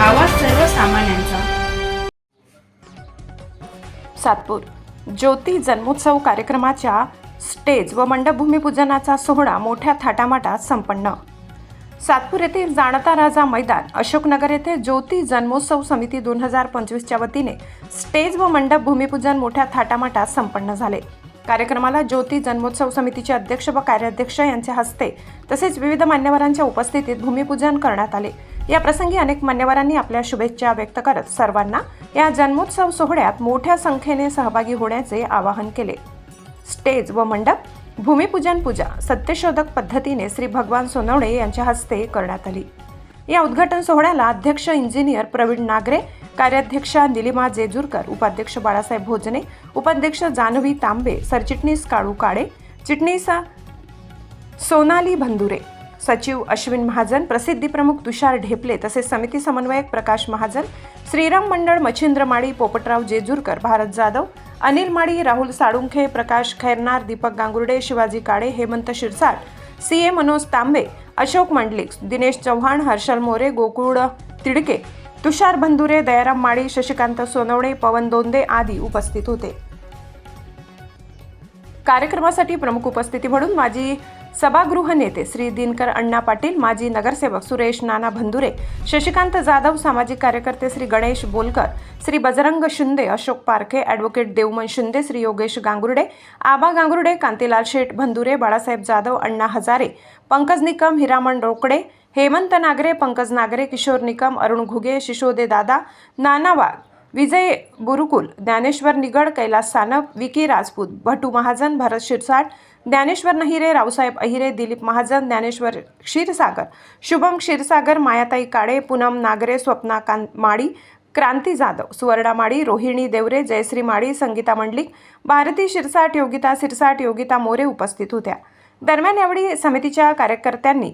आवाज सर्वसामान्यांचा. सातपूर. ज्योती जन्मोत्सव कार्यक्रमाच्या स्टेज व मंडप भूमिपूजनाचा सोहळा मोठ्या थाटामाटात संपन्न. सातपूर येथे जाणता राजा मैदान अशोकनगर येथे ज्योती जन्मोत्सव समिती दोन हजार पंचवीसच्या वतीने स्टेज व मंडप भूमिपूजन मोठ्या थाटामाटात संपन्न झाले. कार्यक्रमाला ज्योती जन्मोत्सव समितीचे अध्यक्ष व कार्याध्यक्ष यांच्या हस्ते तसेच विविध मान्यवरांच्या उपस्थितीत भूमिपूजन करण्यात आले. या प्रसंगी अनेक मान्यवरांनी आपल्या शुभेच्छा व्यक्त करत सर्वांना या जन्मोत्सव सोहळ्यात मोठ्या संख्येने सहभागी होण्याचे आवाहन केले. स्टेज व मंडप भूमिपूजन पूजा सत्यशोधक पद्धतीने श्री भगवान सोनवणे यांच्या हस्ते करण्यात आली. या उद्घाटन सोहळ्याला अध्यक्ष इंजिनियर प्रवीण नागरे कार्याध्यक्षा निलिमा जेजूरकर उपाध्यक्ष बाळासाहेब भोजने उपाध्यक्ष जानवी तांबे सरचिटणीस काळू काळे चिटणीसा सोनाली भंदुरे सचिव अश्विन महाजन प्रसिद्धी प्रमुख तुषार ढेपले तसेच समिती समन्वयक प्रकाश महाजन श्रीराम मंडळ मच्छिंद्र माळी पोपटराव जेजूरकर भारत जाधव अनिल माळी राहुल साळुंखे प्रकाश खैरनार दीपक गांगुर्डे शिवाजी काळे हेमंत शिरसाट सी ए मनोज तांबे अशोक मंडलिक दिनेश चव्हाण हर्षल मोरे गोकुळ तिडके तुषार बंधुरे दयाराम माळी शशिकांत सोनवणे पवन दोंदे आदी उपस्थित होते. कार्यक्रमासाठी प्रमुख उपस्थिती म्हणून माजी सभागृह नेते श्री दिनकर अण्णा पाटील माजी नगरसेवक सुरेश नाना भंदुरे शशिकांत जाधव सामाजिक कार्यकर्ते श्री गणेश बोलकर श्री बजरंग शिंदे अशोक पारखे ॲडव्होकेट देवमन शिंदे श्री योगेश गांगुर्डे आबा गांगुर्डे कांतीलाल शेठ भंदुरे बाळासाहेब जाधव अण्णा हजारे पंकज निकम हिरामण रोकडे हेमंत नागरे पंकज नागरे किशोर निकम अरुण घुगे शिशोदे दादा नाना वाघ विजय बुरुकुल ज्ञानेश्वर निगड कैलास सानप विकी राजपूत भटू महाजन भरत शिरसाट ज्ञानेश्वर नहिरे रावसाहेब अहिरे दिलीप महाजन ज्ञानेश्वर क्षीरसागर शुभम क्षीरसागर मायाताई काळे पूनम नागरे स्वप्ना कां माळी क्रांती जाधव सुवर्णा माळी रोहिणी देवरे जयश्री माळी संगीता मंडलिक भारती शिरसाट योगिता सिरसाट योगिता मोरे उपस्थित होत्या. दरम्यान यावेळी समितीच्या कार्यकर्त्यांनी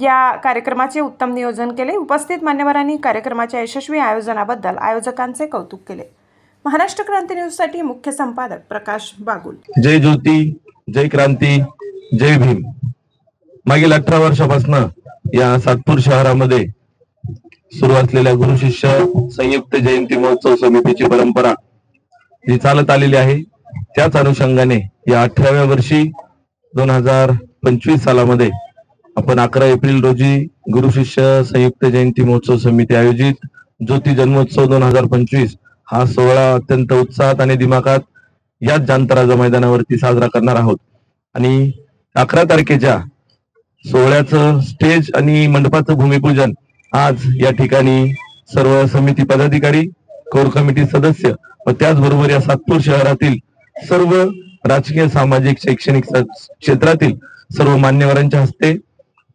या कार्यक्रमाचे उत्तम नियोजन केले. उपस्थित मान्यवरांनी कार्यक्रमाच्या यशस्वी आयोजनाबद्दल आयोजकांचे कौतुक केले. महाराष्ट्र क्रांती न्यूजसाठी मुख्य संपादक प्रकाश बागुल. जय ज्योती जय क्रांती जय भीम. मागील अठरा वर्षापासून या सातपूर शहरामध्ये सुरू असलेल्या गुरु शिष्य संयुक्त जयंती महोत्सव समितीची परंपरा जी चालत आलेली आहे. त्याच अनुषंगाने या अठराव्या वर्षी दोन हजार पंचवीस सालामध्ये आपण अकरा एप्रिल रोजी गुरु शिष्य संयुक्त जयंती महोत्सव समिती आयोजित ज्योती जन्मोत्सव दोन हजार पंचवीस हा सोहळा अत्यंत उत्साहात आणि दिमाखात याच जांतराजा मैदानावरती साजरा करणार आहोत. आणि अकरा तारखेच्या सोहळ्याचं स्टेज आणि मंडपाचं भूमिपूजन आज या ठिकाणी सर्व समिती पदाधिकारी कोर कमिटी सदस्य व त्याचबरोबर या सातपूर शहरातील सर्व राजकीय सामाजिक शैक्षणिक क्षेत्रातील सर्व मान्यवरांच्या हस्ते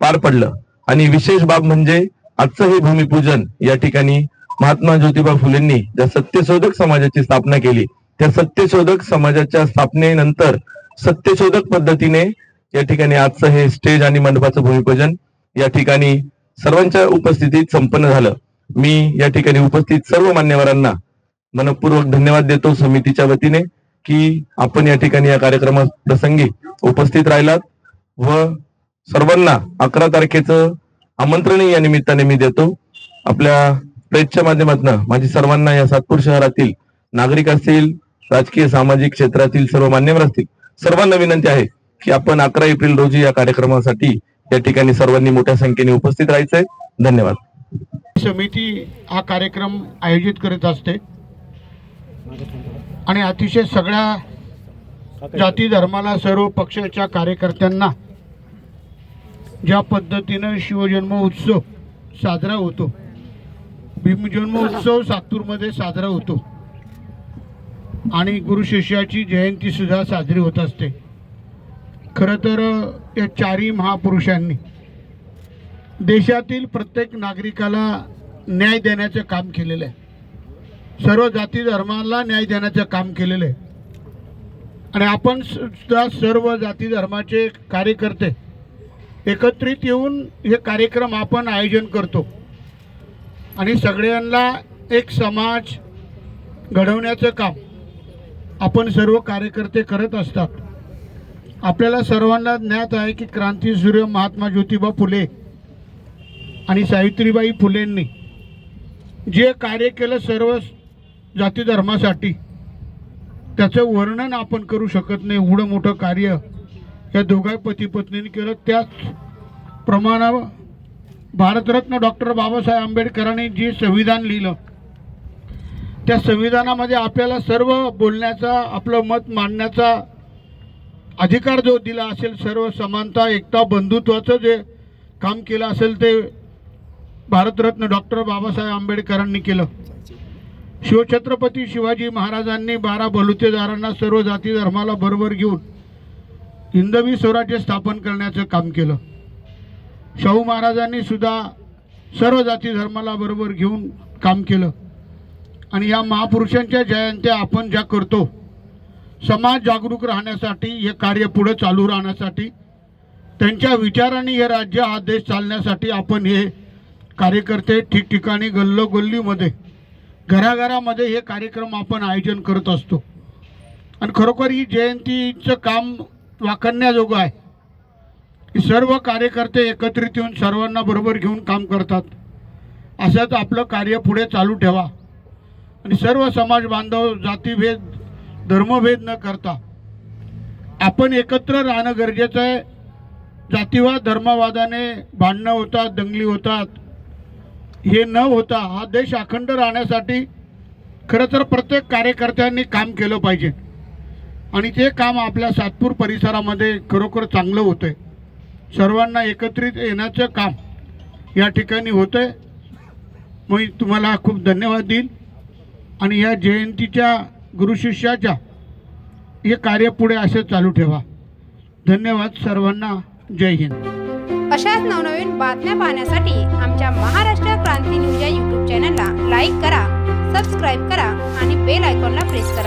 पार पडलं. आणि विशेष बाब म्हणजे आजचं हे भूमिपूजन या ठिकाणी महात्मा ज्योतिबा फुलेंनी ज्या सत्यशोधक समाजाची स्थापना केली त्या सत्यशोधक समाजाच्या स्थापनेनंतर सत्यशोधक पद्धतीने या ठिकाणी आजचं हे स्टेज आणि मंडपाचं भूमिपूजन या ठिकाणी सर्वांच्या उपस्थितीत संपन्न झालं. मी या ठिकाणी उपस्थित सर्व मान्यवरांना मनपूर्वक धन्यवाद देतो समितीच्या वतीने की आपण या ठिकाणी या कार्यक्रमा प्रसंगी उपस्थित राहिलात व सर्वांना अकरा तारखेचं आमंत्रणही या निमित्ताने मी देतो. आपल्या प्रेसच्या माध्यमातून माझी सर्वांना या सातपूर शहरातील नागरिक असतील राजकीय सामाजिक क्षेत्रातील सर्व मान्यवर असतील सर्वांना विनंती आहे की आपण अकरा एप्रिल रोजी या कार्यक्रमासाठी या ठिकाणी सर्वांनी मोठ्या संख्येने उपस्थित राहायचंय. धन्यवाद. समिती हा कार्यक्रम आयोजित करत असते. आणि अतिशय सगळ्या जाती धर्माला सर्व पक्षाच्या कार्यकर्त्यांना ज्या पद्धतीनं शिवजन्म उत्सव साजरा होतो भीम जन्मोत्सव सातूरमध्ये साजरा होतो. आणि गुरु शिष्याची जयंतीसुद्धा साजरी होत असते. खरं तर या चारही महापुरुषांनी देशातील प्रत्येक नागरिकाला न्याय देण्याचं काम केलेलं आहे. सर्व जाती धर्माला न्याय देण्याचं काम केलेलं आहे. आणि आपण सुद्धा सर्व जाती धर्माचे कार्यकर्ते एकत्रित येऊन हे कार्यक्रम आपण आयोजन करतो. आणि सगळ्यांना एक समाज घडवण्याचं काम आपण सर्व कार्यकर्ते करत असतात. आपल्याला सर्वांना ज्ञात आहे की क्रांतीसूर्य महात्मा ज्योतिबा फुले आणि सावित्रीबाई फुलेंनी जे कार्य केलं सर्व जाती धर्मासाठी त्याचं वर्णन आपण करू शकत नाही. एवढं मोठं कार्य या दोघा पती पत्नीने केलं. त्याच प्रमाणावर भारतरत्न डॉक्टर बाबासाहेब आंबेडकरांनी जे संविधान लिहिलं त्या संविधानामध्ये आपल्याला सर्व बोलण्याचा आपलं मत मांडण्याचा अधिकार जो दिला असेल सर्व समानता एकता बंधुत्वाचं जे काम केलं असेल ते भारतरत्न डॉक्टर बाबासाहेब आंबेडकरांनी केलं. शिवछत्रपती शिवाजी महाराजांनी बारा बलुतेदारांना सर्व जाती धर्माला बरोबर घेऊन हिंदवी स्वराज्य स्थापन करण्याचं काम केलं. शाहू महाराजांनी सुद्धा सर्व जाती धर्माला बरोबर घेऊन काम केलं. आणि या महापुरुषांच्या जयंत्या आपण ज्या करतो समाज जागरूक राहण्यासाठी हे कार्य पुढे चालू राहण्यासाठी त्यांच्या विचाराने हे राज्य हा देश चालण्यासाठी आपण हे कार्यकर्ते ठिकठिकाणी गल्लोगल्लीमध्ये घराघरामध्ये हे कार्यक्रम आपण आयोजन करत असतो. आणि खरोखर ही जयंतीचं काम वाकडण्याजोगं आहे. सर्व कार्यकर्ते एकत्रित येऊन सर्वांना बरोबर घेऊन काम करतात. असंच आपलं कार्य पुढे चालू ठेवा. आणि सर्व समाज बांधव जातीभेद धर्मभेद न करता आपण एकत्र राहणं गरजेचं आहे. जातीवाद धर्मवादाने भांडणं होतात दंगली होतात. हे न होता हा देश अखंड राहण्यासाठी खरं तर प्रत्येक कार्यकर्त्यांनी काम केलं पाहिजे. आणि ते काम आपल्या सातपूर परिसरामध्ये खरोखर चांगलं होतं आहे सर्वांना एकत्रित येण्याचं काम या ठिकाणी होतं आहे मी तुम्हाला खूप धन्यवाद देईन. आणि या जयंतीच्या गुरुशिष्याच्या हे कार्य पुढे असं चालू ठेवा. धन्यवाद सर्वांना. जय हिंद. अशाच नवनवीन बातम्या पाहण्यासाठी आमच्या महाराष्ट्र क्रांती न्यूज या यूट्यूब चॅनलला लाईक करा सबस्क्राईब करा आणि बेल आयकॉनला प्रेस करा.